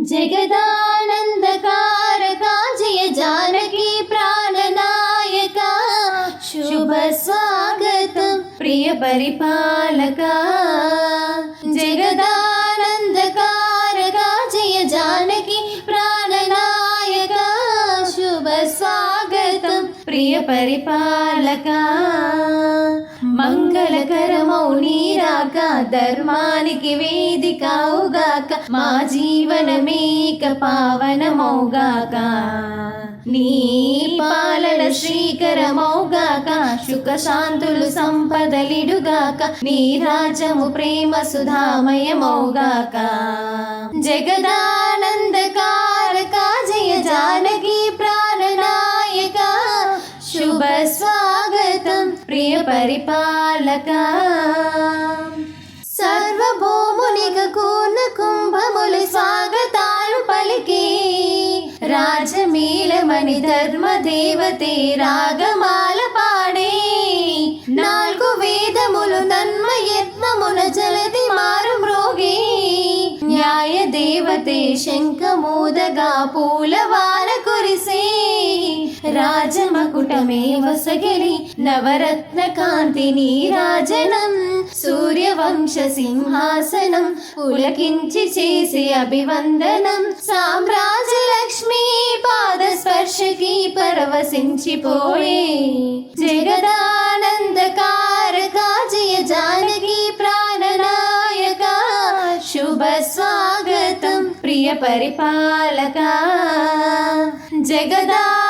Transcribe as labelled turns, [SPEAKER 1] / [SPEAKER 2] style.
[SPEAKER 1] జగదానందకారకా జయ జానకి ప్రాణనాయక శుభ స్వాగతం ప్రియ పరిపాలక జగదానందకారకా జయ జానకి ప్రాణనాయక మంగళకరమౌ నీరాక ధర్మానికి వేదికావుగాక మా జీవనమేక పావనమౌగాక నీ పాలన శ్రీకరమౌగాక సుఖ శాంతులు సంపదలిడుగాక నీ రాజము ప్రేమ సుధామయమౌగాక జగదానందకా ప్రియ పరిపాలక సర్వభౌమునిక కుంభములు స్వాగతాలు పలికి రాజమీలమణి ధర్మ దేవతే రాగమాల పాడే. నాలుగు వేదములు తన్మయత్నమున జలది మారు మ్రోగే న్యాయ దేవతే శంఖమూదగా పూలవాల కురిసే. రాజమకుటమే వసగిరి నవరత్న కాంతిని రాజనం సూర్యవంశ సింహాసనం పులకించి చేసి అభివందనం. సామ్రాజ్య లక్ష్మీ పాద స్పర్శకి పరవశించిపోయే జగదానందకారక జయ జానకి ప్రాణనాయక. శుభ స్వాగతం ప్రియ పరిపాలక. జగదా